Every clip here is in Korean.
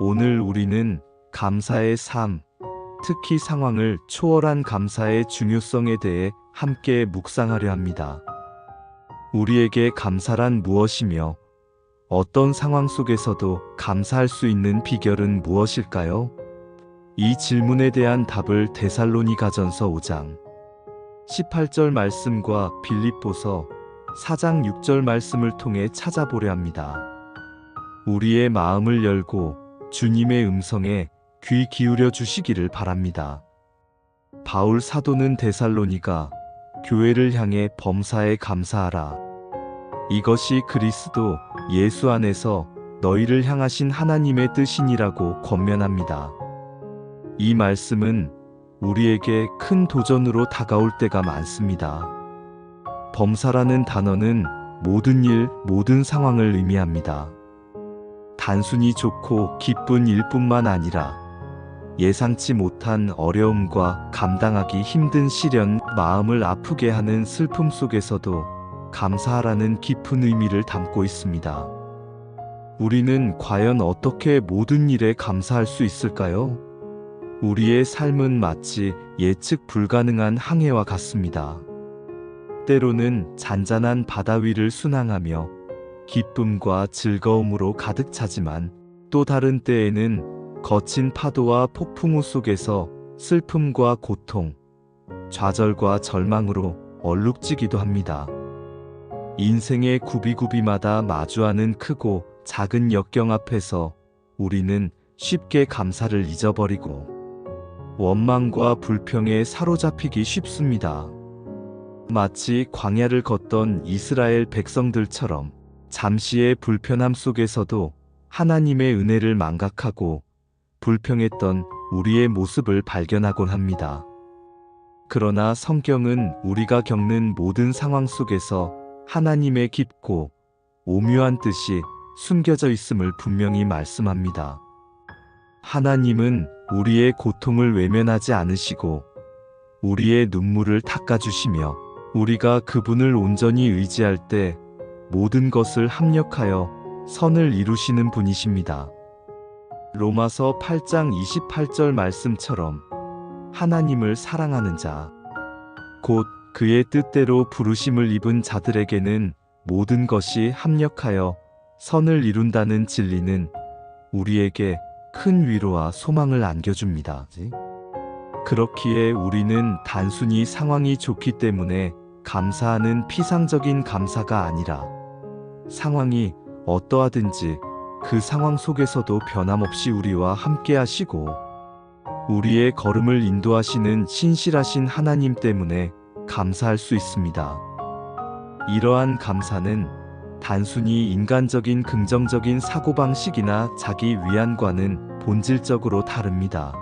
오늘 우리는 감사의 삶, 특히 상황을 초월한 감사의 중요성에 대해 함께 묵상하려 합니다. 우리에게 감사란 무엇이며 어떤 상황 속에서도 감사할 수 있는 비결은 무엇일까요? 이 질문에 대한 답을 데살로니가전서 5장 18절 말씀과 빌립보서 4장 6절 말씀을 통해 찾아보려 합니다. 우리의 마음을 열고 주님의 음성에 귀 기울여 주시기를 바랍니다. 바울 사도는 데살로니가 교회를 향해 범사에 감사하라. 이것이 그리스도 예수 안에서 너희를 향하신 하나님의 뜻이니라고 권면합니다. 이 말씀은 우리에게 큰 도전으로 다가올 때가 많습니다. 범사라는 단어는 모든 일, 모든 상황을 의미합니다. 단순히 좋고 기쁜 일뿐만 아니라 예상치 못한 어려움과 감당하기 힘든 시련, 마음을 아프게 하는 슬픔 속에서도 감사하라는 깊은 의미를 담고 있습니다. 우리는 과연 어떻게 모든 일에 감사할 수 있을까요? 우리의 삶은 마치 예측 불가능한 항해와 같습니다. 때로는 잔잔한 바다 위를 순항하며 기쁨과 즐거움으로 가득 차지만 또 다른 때에는 거친 파도와 폭풍우 속에서 슬픔과 고통, 좌절과 절망으로 얼룩지기도 합니다. 인생의 구비구비마다 마주하는 크고 작은 역경 앞에서 우리는 쉽게 감사를 잊어버리고 원망과 불평에 사로잡히기 쉽습니다. 마치 광야를 걷던 이스라엘 백성들처럼 잠시의 불편함 속에서도 하나님의 은혜를 망각하고 불평했던 우리의 모습을 발견하곤 합니다. 그러나 성경은 우리가 겪는 모든 상황 속에서 하나님의 깊고 오묘한 뜻이 숨겨져 있음을 분명히 말씀합니다. 하나님은 우리의 고통을 외면하지 않으시고 우리의 눈물을 닦아주시며 우리가 그분을 온전히 의지할 때 모든 것을 합력하여 선을 이루시는 분이십니다. 로마서 8장 28절 말씀처럼 하나님을 사랑하는 자, 곧 그의 뜻대로 부르심을 입은 자들에게는 모든 것이 합력하여 선을 이룬다는 진리는 우리에게 큰 위로와 소망을 안겨줍니다. 그렇기에 우리는 단순히 상황이 좋기 때문에 감사하는 피상적인 감사가 아니라 상황이 어떠하든지 그 상황 속에서도 변함없이 우리와 함께 하시고 우리의 걸음을 인도하시는 신실하신 하나님 때문에 감사할 수 있습니다. 이러한 감사는 단순히 인간적인 긍정적인 사고방식이나 자기 위안과는 본질적으로 다릅니다.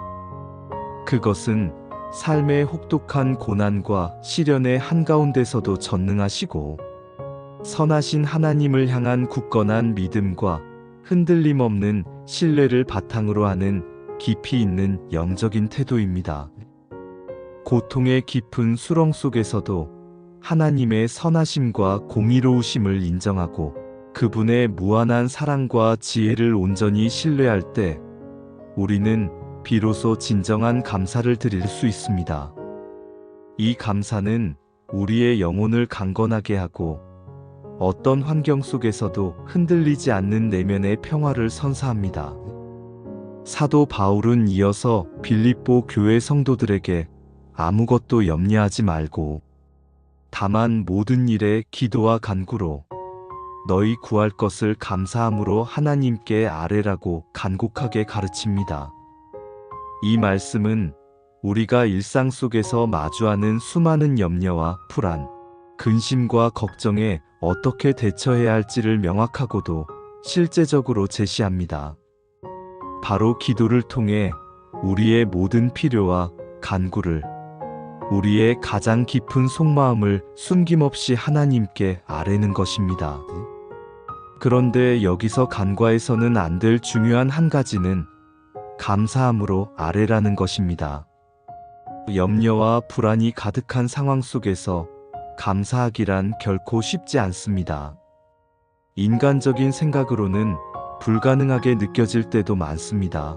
그것은 삶의 혹독한 고난과 시련의 한가운데서도 전능하시고 선하신 하나님을 향한 굳건한 믿음과 흔들림 없는 신뢰를 바탕으로 하는 깊이 있는 영적인 태도입니다. 고통의 깊은 수렁 속에서도 하나님의 선하심과 공의로우심을 인정하고 그분의 무한한 사랑과 지혜를 온전히 신뢰할 때 우리는 비로소 진정한 감사를 드릴 수 있습니다. 이 감사는 우리의 영혼을 강건하게 하고 어떤 환경 속에서도 흔들리지 않는 내면의 평화를 선사합니다. 사도 바울은 이어서 빌립보 교회 성도들에게 아무것도 염려하지 말고 다만 모든 일에 기도와 간구로 너희 구할 것을 감사함으로 하나님께 아뢰라고 간곡하게 가르칩니다. 이 말씀은 우리가 일상 속에서 마주하는 수많은 염려와 불안, 근심과 걱정에 어떻게 대처해야 할지를 명확하고도 실제적으로 제시합니다. 바로 기도를 통해 우리의 모든 필요와 간구를 우리의 가장 깊은 속마음을 숨김없이 하나님께 아뢰는 것입니다. 그런데 여기서 간과해서는 안 될 중요한 한 가지는 감사함으로 아뢰라는 것입니다. 염려와 불안이 가득한 상황 속에서 감사하기란 결코 쉽지 않습니다. 인간적인 생각으로는 불가능하게 느껴질 때도 많습니다.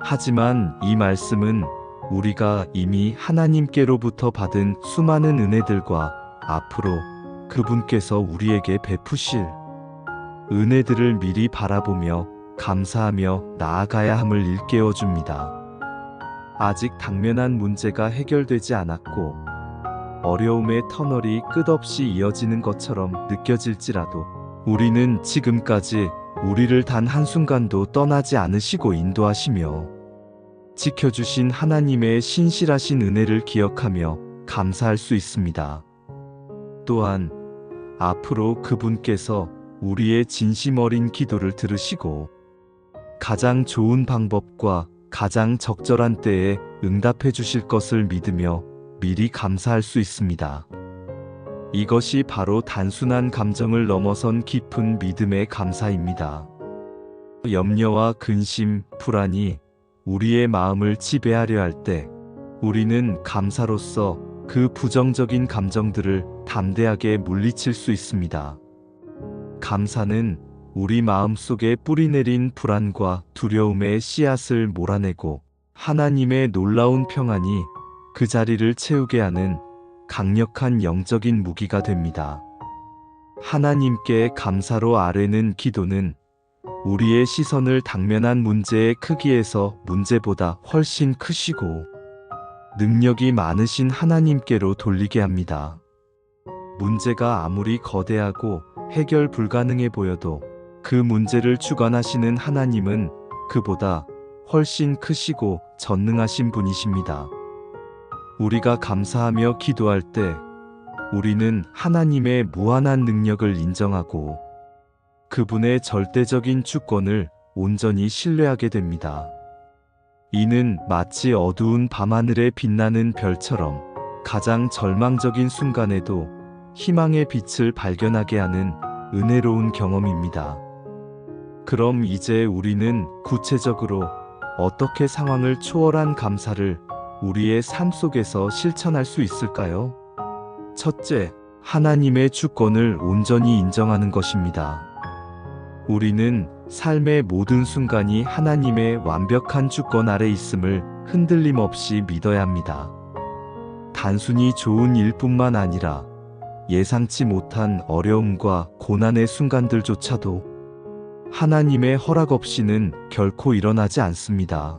하지만 이 말씀은 우리가 이미 하나님께로부터 받은 수많은 은혜들과 앞으로 그분께서 우리에게 베푸실 은혜들을 미리 바라보며 감사하며 나아가야 함을 일깨워 줍니다. 아직 당면한 문제가 해결되지 않았고 어려움의 터널이 끝없이 이어지는 것처럼 느껴질지라도 우리는 지금까지 우리를 단 한순간도 떠나지 않으시고 인도하시며 지켜주신 하나님의 신실하신 은혜를 기억하며 감사할 수 있습니다. 또한 앞으로 그분께서 우리의 진심 어린 기도를 들으시고 가장 좋은 방법과 가장 적절한 때에 응답해 주실 것을 믿으며 미리 감사할 수 있습니다. 이것이 바로 단순한 감정을 넘어선 깊은 믿음의 감사입니다. 염려와 근심, 불안이 우리의 마음을 지배하려 할 때 우리는 감사로서 그 부정적인 감정들을 담대하게 물리칠 수 있습니다. 감사는 우리 마음 속에 뿌리내린 불안과 두려움의 씨앗을 몰아내고 하나님의 놀라운 평안이 그 자리를 채우게 하는 강력한 영적인 무기가 됩니다. 하나님께 감사로 아뢰는 기도는 우리의 시선을 당면한 문제의 크기에서 문제보다 훨씬 크시고 능력이 많으신 하나님께로 돌리게 합니다. 문제가 아무리 거대하고 해결 불가능해 보여도 그 문제를 주관하시는 하나님은 그보다 훨씬 크시고 전능하신 분이십니다. 우리가 감사하며 기도할 때 우리는 하나님의 무한한 능력을 인정하고 그분의 절대적인 주권을 온전히 신뢰하게 됩니다. 이는 마치 어두운 밤하늘에 빛나는 별처럼 가장 절망적인 순간에도 희망의 빛을 발견하게 하는 은혜로운 경험입니다. 그럼 이제 우리는 구체적으로 어떻게 상황을 초월한 감사를 우리의 삶 속에서 실천할 수 있을까요? 첫째, 하나님의 주권을 온전히 인정하는 것입니다. 우리는 삶의 모든 순간이 하나님의 완벽한 주권 아래 있음을 흔들림 없이 믿어야 합니다. 단순히 좋은 일뿐만 아니라 예상치 못한 어려움과 고난의 순간들조차도 하나님의 허락 없이는 결코 일어나지 않습니다.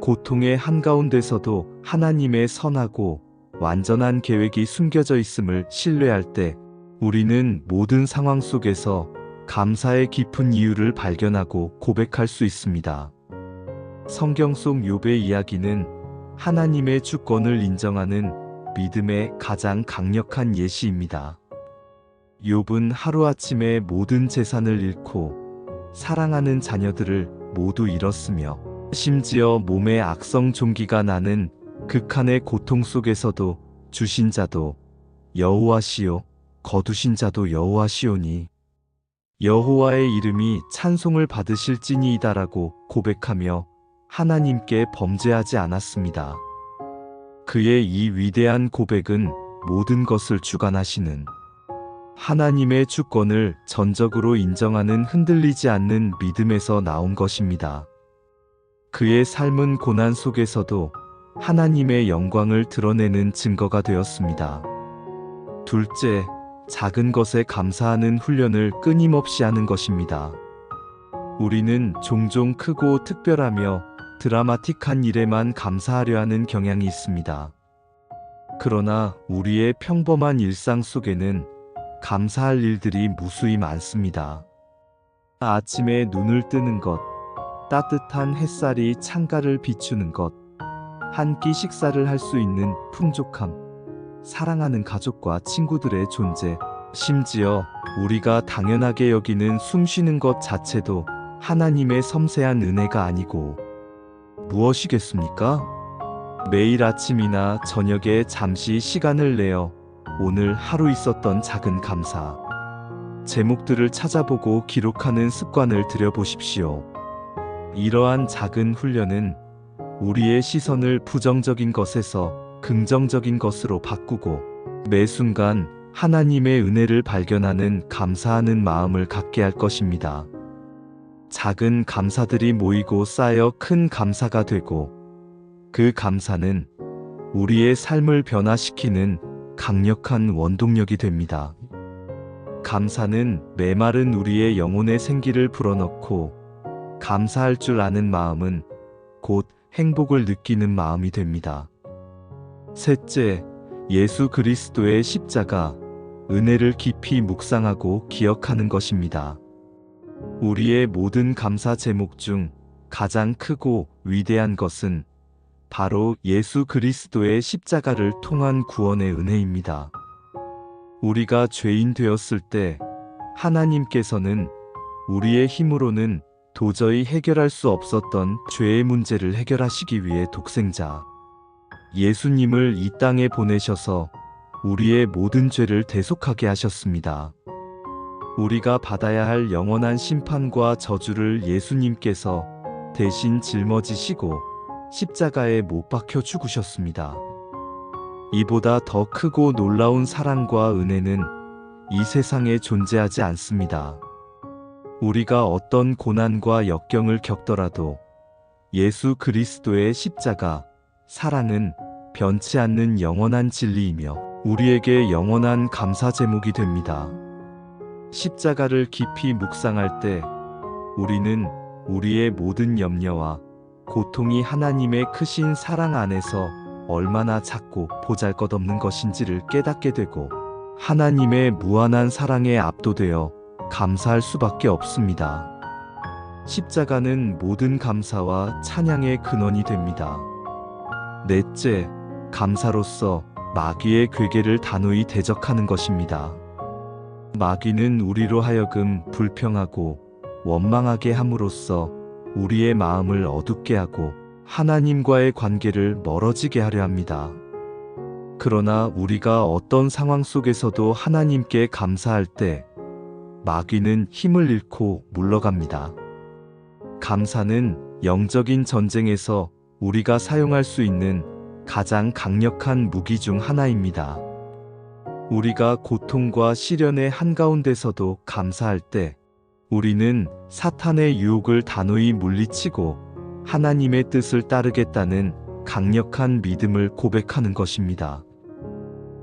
고통의 한가운데서도 하나님의 선하고 완전한 계획이 숨겨져 있음을 신뢰할 때 우리는 모든 상황 속에서 감사의 깊은 이유를 발견하고 고백할 수 있습니다. 성경 속 욥의 이야기는 하나님의 주권을 인정하는 믿음의 가장 강력한 예시입니다. 욥은 하루아침에 모든 재산을 잃고 사랑하는 자녀들을 모두 잃었으며 심지어 몸에 악성 종기가 나는 극한의 고통 속에서도 주신 자도 여호와시요 거두신 자도 여호와시오니 여호와의 이름이 찬송을 받으실지니이다라고 고백하며 하나님께 범죄하지 않았습니다. 그의 이 위대한 고백은 모든 것을 주관하시는 하나님의 주권을 전적으로 인정하는 흔들리지 않는 믿음에서 나온 것입니다. 그의 삶은 고난 속에서도 하나님의 영광을 드러내는 증거가 되었습니다. 둘째, 작은 것에 감사하는 훈련을 끊임없이 하는 것입니다. 우리는 종종 크고 특별하며 드라마틱한 일에만 감사하려 하는 경향이 있습니다. 그러나 우리의 평범한 일상 속에는 감사할 일들이 무수히 많습니다. 아침에 눈을 뜨는 것, 따뜻한 햇살이 창가를 비추는 것, 한 끼 식사를 할 수 있는 풍족함, 사랑하는 가족과 친구들의 존재, 심지어 우리가 당연하게 여기는 숨 쉬는 것 자체도 하나님의 섬세한 은혜가 아니고 무엇이겠습니까? 매일 아침이나 저녁에 잠시 시간을 내어 오늘 하루 있었던 작은 감사, 제목들을 찾아보고 기록하는 습관을 들여보십시오. 이러한 작은 훈련은 우리의 시선을 부정적인 것에서 긍정적인 것으로 바꾸고 매 순간 하나님의 은혜를 발견하는 감사하는 마음을 갖게 할 것입니다. 작은 감사들이 모이고 쌓여 큰 감사가 되고 그 감사는 우리의 삶을 변화시키는 강력한 원동력이 됩니다. 감사는 메마른 우리의 영혼의 생기를 불어넣고 감사할 줄 아는 마음은 곧 행복을 느끼는 마음이 됩니다. 셋째, 예수 그리스도의 십자가, 은혜를 깊이 묵상하고 기억하는 것입니다. 우리의 모든 감사 제목 중 가장 크고 위대한 것은 바로 예수 그리스도의 십자가를 통한 구원의 은혜입니다. 우리가 죄인 되었을 때 하나님께서는 우리의 힘으로는 도저히 해결할 수 없었던 죄의 문제를 해결하시기 위해 독생자 예수님을 이 땅에 보내셔서 우리의 모든 죄를 대속하게 하셨습니다. 우리가 받아야 할 영원한 심판과 저주를 예수님께서 대신 짊어지시고 십자가에 못 박혀 죽으셨습니다. 이보다 더 크고 놀라운 사랑과 은혜는 이 세상에 존재하지 않습니다. 우리가 어떤 고난과 역경을 겪더라도 예수 그리스도의 십자가, 사랑은 변치 않는 영원한 진리이며 우리에게 영원한 감사 제목이 됩니다. 십자가를 깊이 묵상할 때 우리는 우리의 모든 염려와 고통이 하나님의 크신 사랑 안에서 얼마나 작고 보잘 것 없는 것인지를 깨닫게 되고 하나님의 무한한 사랑에 압도되어 감사할 수밖에 없습니다. 십자가는 모든 감사와 찬양의 근원이 됩니다. 넷째, 감사로서 마귀의 괴계를 단호히 대적하는 것입니다. 마귀는 우리로 하여금 불평하고 원망하게 함으로써 우리의 마음을 어둡게 하고 하나님과의 관계를 멀어지게 하려 합니다. 그러나 우리가 어떤 상황 속에서도 하나님께 감사할 때 마귀는 힘을 잃고 물러갑니다. 감사는 영적인 전쟁에서 우리가 사용할 수 있는 가장 강력한 무기 중 하나입니다. 우리가 고통과 시련의 한가운데서도 감사할 때 우리는 사탄의 유혹을 단호히 물리치고 하나님의 뜻을 따르겠다는 강력한 믿음을 고백하는 것입니다.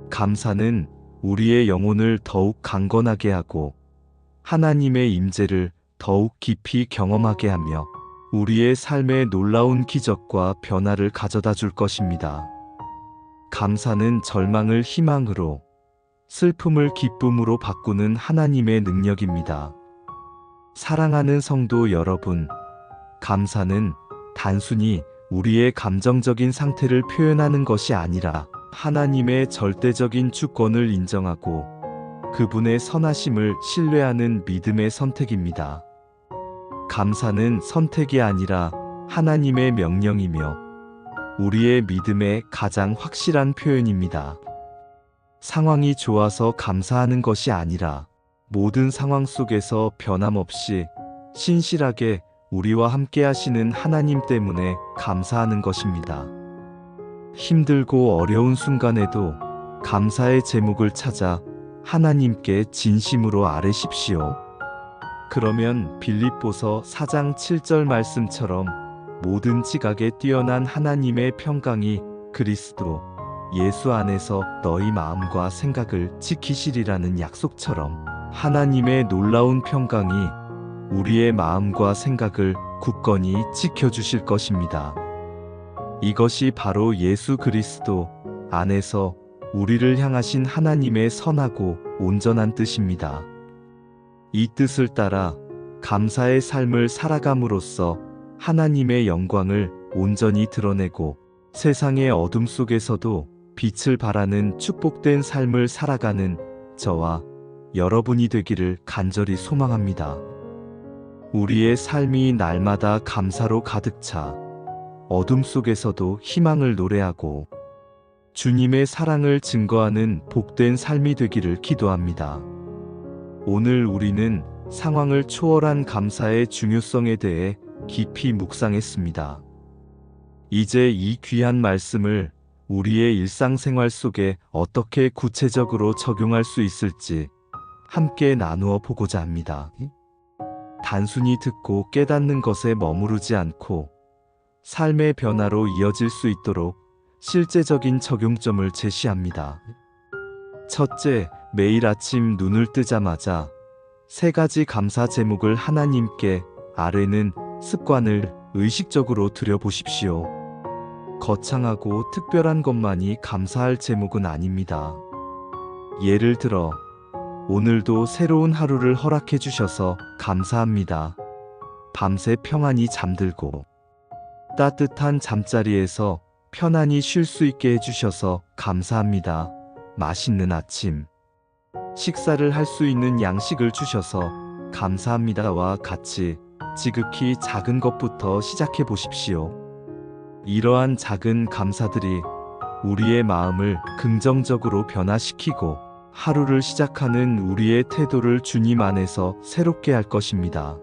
감사는 우리의 영혼을 더욱 강건하게 하고 하나님의 임재를 더욱 깊이 경험하게 하며 우리의 삶에 놀라운 기적과 변화를 가져다 줄 것입니다. 감사는 절망을 희망으로, 슬픔을 기쁨으로 바꾸는 하나님의 능력입니다. 사랑하는 성도 여러분, 감사는 단순히 우리의 감정적인 상태를 표현하는 것이 아니라 하나님의 절대적인 주권을 인정하고 그분의 선하심을 신뢰하는 믿음의 선택입니다. 감사는 선택이 아니라 하나님의 명령이며 우리의 믿음의 가장 확실한 표현입니다. 상황이 좋아서 감사하는 것이 아니라 모든 상황 속에서 변함없이 신실하게 우리와 함께 하시는 하나님 때문에 감사하는 것입니다. 힘들고 어려운 순간에도 감사의 제목을 찾아 하나님께 진심으로 아뢰십시오. 그러면 빌립보서 4장 7절 말씀처럼 모든 지각에 뛰어난 하나님의 평강이 그리스도 예수 안에서 너희 마음과 생각을 지키시리라는 약속처럼 하나님의 놀라운 평강이 우리의 마음과 생각을 굳건히 지켜주실 것입니다. 이것이 바로 예수 그리스도 안에서 우리를 향하신 하나님의 선하고 온전한 뜻입니다. 이 뜻을 따라 감사의 삶을 살아감으로써 하나님의 영광을 온전히 드러내고 세상의 어둠 속에서도 빛을 발하는 축복된 삶을 살아가는 저와 여러분이 되기를 간절히 소망합니다. 우리의 삶이 날마다 감사로 가득 차 어둠 속에서도 희망을 노래하고 주님의 사랑을 증거하는 복된 삶이 되기를 기도합니다. 오늘 우리는 상황을 초월한 감사의 중요성에 대해 깊이 묵상했습니다. 이제 이 귀한 말씀을 우리의 일상생활 속에 어떻게 구체적으로 적용할 수 있을지 함께 나누어 보고자 합니다. 단순히 듣고 깨닫는 것에 머무르지 않고 삶의 변화로 이어질 수 있도록 실제적인 적용점을 제시합니다. 첫째, 매일 아침 눈을 뜨자마자 세 가지 감사 제목을 하나님께 아뢰는 습관을 의식적으로 들여보십시오. 거창하고 특별한 것만이 감사할 제목은 아닙니다. 예를 들어, 오늘도 새로운 하루를 허락해 주셔서 감사합니다. 밤새 평안히 잠들고, 따뜻한 잠자리에서 편안히 쉴 수 있게 해주셔서 감사합니다. 맛있는 아침. 식사를 할 수 있는 양식을 주셔서 감사합니다와 같이 지극히 작은 것부터 시작해 보십시오. 이러한 작은 감사들이 우리의 마음을 긍정적으로 변화시키고 하루를 시작하는 우리의 태도를 주님 안에서 새롭게 할 것입니다.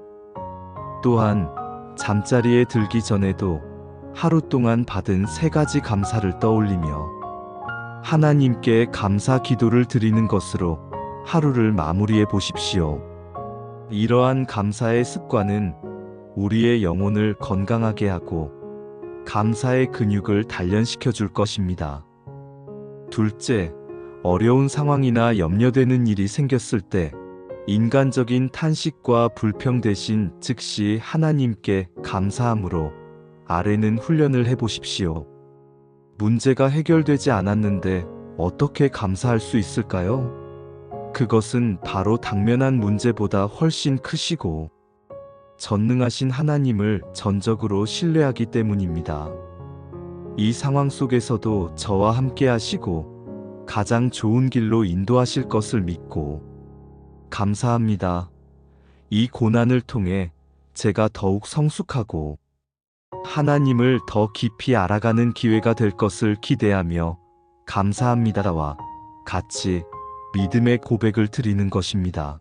또한 잠자리에 들기 전에도 하루 동안 받은 세 가지 감사를 떠올리며 하나님께 감사 기도를 드리는 것으로 하루를 마무리해 보십시오. 이러한 감사의 습관은 우리의 영혼을 건강하게 하고 감사의 근육을 단련시켜 줄 것입니다. 둘째, 어려운 상황이나 염려되는 일이 생겼을 때 인간적인 탄식과 불평 대신 즉시 하나님께 감사함으로 아래는 훈련을 해 보십시오. 문제가 해결되지 않았는데 어떻게 감사할 수 있을까요? 그것은 바로 당면한 문제보다 훨씬 크시고 전능하신 하나님을 전적으로 신뢰하기 때문입니다. 이 상황 속에서도 저와 함께 하시고 가장 좋은 길로 인도하실 것을 믿고 감사합니다. 이 고난을 통해 제가 더욱 성숙하고 하나님을 더 깊이 알아가는 기회가 될 것을 기대하며 감사합니다와 같이 믿음의 고백을 드리는 것입니다.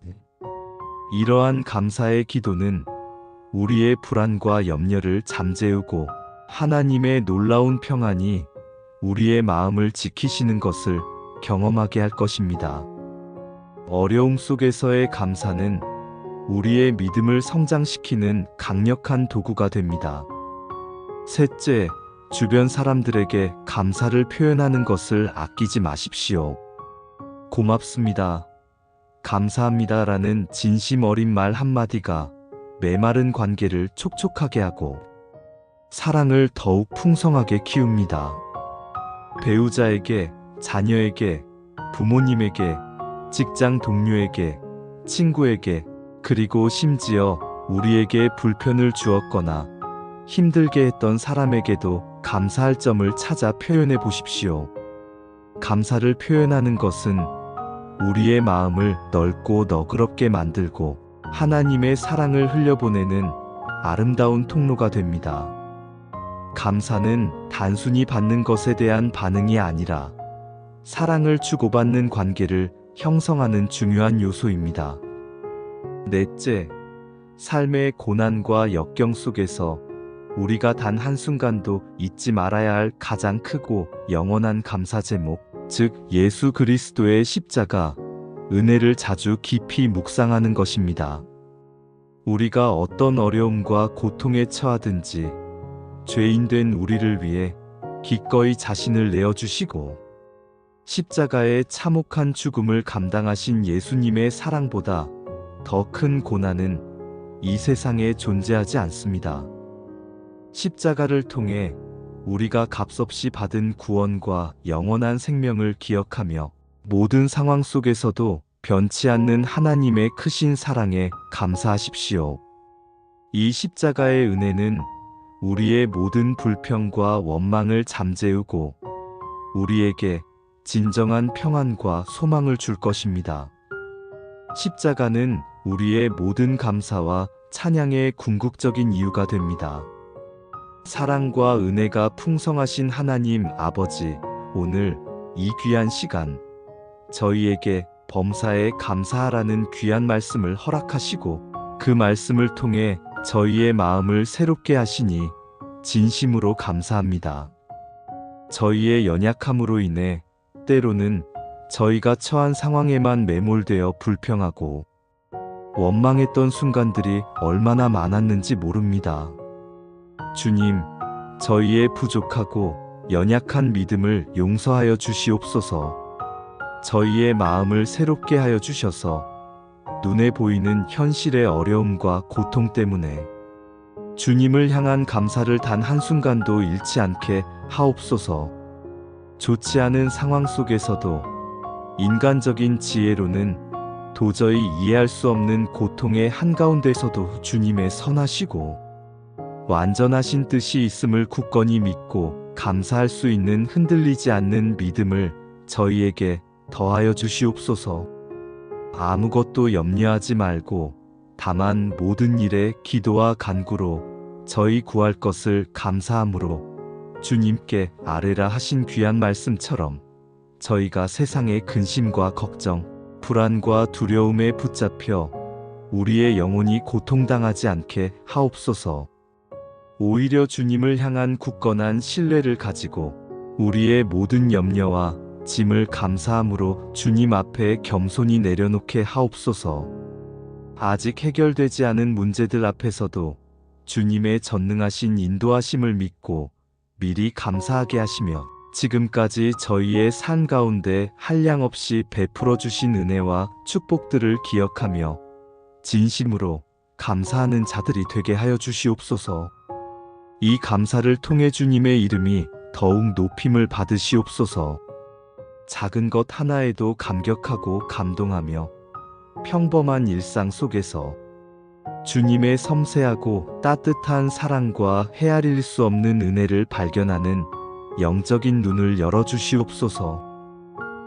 이러한 감사의 기도는 우리의 불안과 염려를 잠재우고 하나님의 놀라운 평안이 우리의 마음을 지키시는 것을 경험하게 할 것입니다. 어려움 속에서의 감사는 우리의 믿음을 성장시키는 강력한 도구가 됩니다. 셋째, 주변 사람들에게 감사를 표현하는 것을 아끼지 마십시오. 고맙습니다. 감사합니다 라는 진심 어린 말 한마디가 메마른 관계를 촉촉하게 하고 사랑을 더욱 풍성하게 키웁니다. 배우자에게, 자녀에게, 부모님에게, 직장 동료에게, 친구에게, 그리고 심지어 우리에게 불편을 주었거나 힘들게 했던 사람에게도 감사할 점을 찾아 표현해 보십시오. 감사를 표현하는 것은 우리의 마음을 넓고 너그럽게 만들고 하나님의 사랑을 흘려보내는 아름다운 통로가 됩니다. 감사는 단순히 받는 것에 대한 반응이 아니라 사랑을 주고받는 관계를 형성하는 중요한 요소입니다. 넷째, 삶의 고난과 역경 속에서 우리가 단 한순간도 잊지 말아야 할 가장 크고 영원한 감사 제목, 즉 예수 그리스도의 십자가, 은혜를 자주 깊이 묵상하는 것입니다. 우리가 어떤 어려움과 고통에 처하든지 죄인된 우리를 위해 기꺼이 자신을 내어주시고 십자가의 참혹한 죽음을 감당하신 예수님의 사랑보다 더 큰 고난은 이 세상에 존재하지 않습니다. 십자가를 통해 우리가 값없이 받은 구원과 영원한 생명을 기억하며 모든 상황 속에서도 변치 않는 하나님의 크신 사랑에 감사하십시오. 이 십자가의 은혜는 우리의 모든 불평과 원망을 잠재우고 우리에게 진정한 평안과 소망을 줄 것입니다. 십자가는 우리의 모든 감사와 찬양의 궁극적인 이유가 됩니다. 사랑과 은혜가 풍성하신 하나님 아버지, 오늘 이 귀한 시간, 저희에게 범사에 감사하라는 귀한 말씀을 허락하시고 그 말씀을 통해 저희의 마음을 새롭게 하시니 진심으로 감사합니다. 저희의 연약함으로 인해 때로는 저희가 처한 상황에만 매몰되어 불평하고 원망했던 순간들이 얼마나 많았는지 모릅니다. 주님, 저희의 부족하고 연약한 믿음을 용서하여 주시옵소서. 저희의 마음을 새롭게 하여 주셔서 눈에 보이는 현실의 어려움과 고통 때문에 주님을 향한 감사를 단 한순간도 잃지 않게 하옵소서. 좋지 않은 상황 속에서도 인간적인 지혜로는 도저히 이해할 수 없는 고통의 한가운데서도 주님의 선하시고 완전하신 뜻이 있음을 굳건히 믿고 감사할 수 있는 흔들리지 않는 믿음을 저희에게 더하여 주시옵소서. 아무것도 염려하지 말고 다만 모든 일에 기도와 간구로 저희 구할 것을 감사함으로 주님께 아뢰라 하신 귀한 말씀처럼 저희가 세상의 근심과 걱정, 불안과 두려움에 붙잡혀 우리의 영혼이 고통당하지 않게 하옵소서. 오히려 주님을 향한 굳건한 신뢰를 가지고 우리의 모든 염려와 짐을 감사함으로 주님 앞에 겸손히 내려놓게 하옵소서. 아직 해결되지 않은 문제들 앞에서도 주님의 전능하신 인도하심을 믿고 미리 감사하게 하시며 지금까지 저희의 삶 가운데 한량 없이 베풀어 주신 은혜와 축복들을 기억하며 진심으로 감사하는 자들이 되게 하여 주시옵소서. 이 감사를 통해 주님의 이름이 더욱 높임을 받으시옵소서. 작은 것 하나에도 감격하고 감동하며 평범한 일상 속에서 주님의 섬세하고 따뜻한 사랑과 헤아릴 수 없는 은혜를 발견하는 영적인 눈을 열어주시옵소서.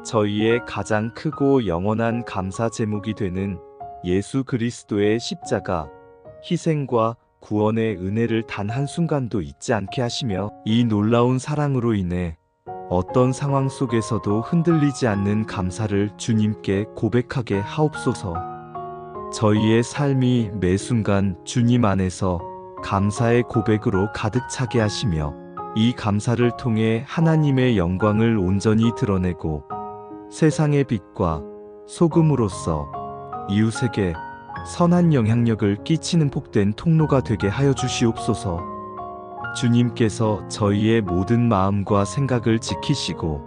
저희의 가장 크고 영원한 감사 제목이 되는 예수 그리스도의 십자가, 희생과 구원의 은혜를 단 한순간도 잊지 않게 하시며 이 놀라운 사랑으로 인해 어떤 상황 속에서도 흔들리지 않는 감사를 주님께 고백하게 하옵소서. 저희의 삶이 매 순간 주님 안에서 감사의 고백으로 가득 차게 하시며 이 감사를 통해 하나님의 영광을 온전히 드러내고 세상의 빛과 소금으로서 이웃에게 선한 영향력을 끼치는 복된 통로가 되게 하여 주시옵소서. 주님께서 저희의 모든 마음과 생각을 지키시고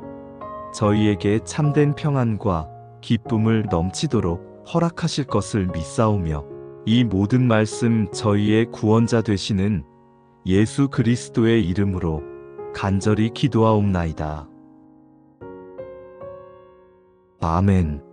저희에게 참된 평안과 기쁨을 넘치도록 허락하실 것을 믿사오며 이 모든 말씀 저희의 구원자 되시는 예수 그리스도의 이름으로 간절히 기도하옵나이다. 아멘.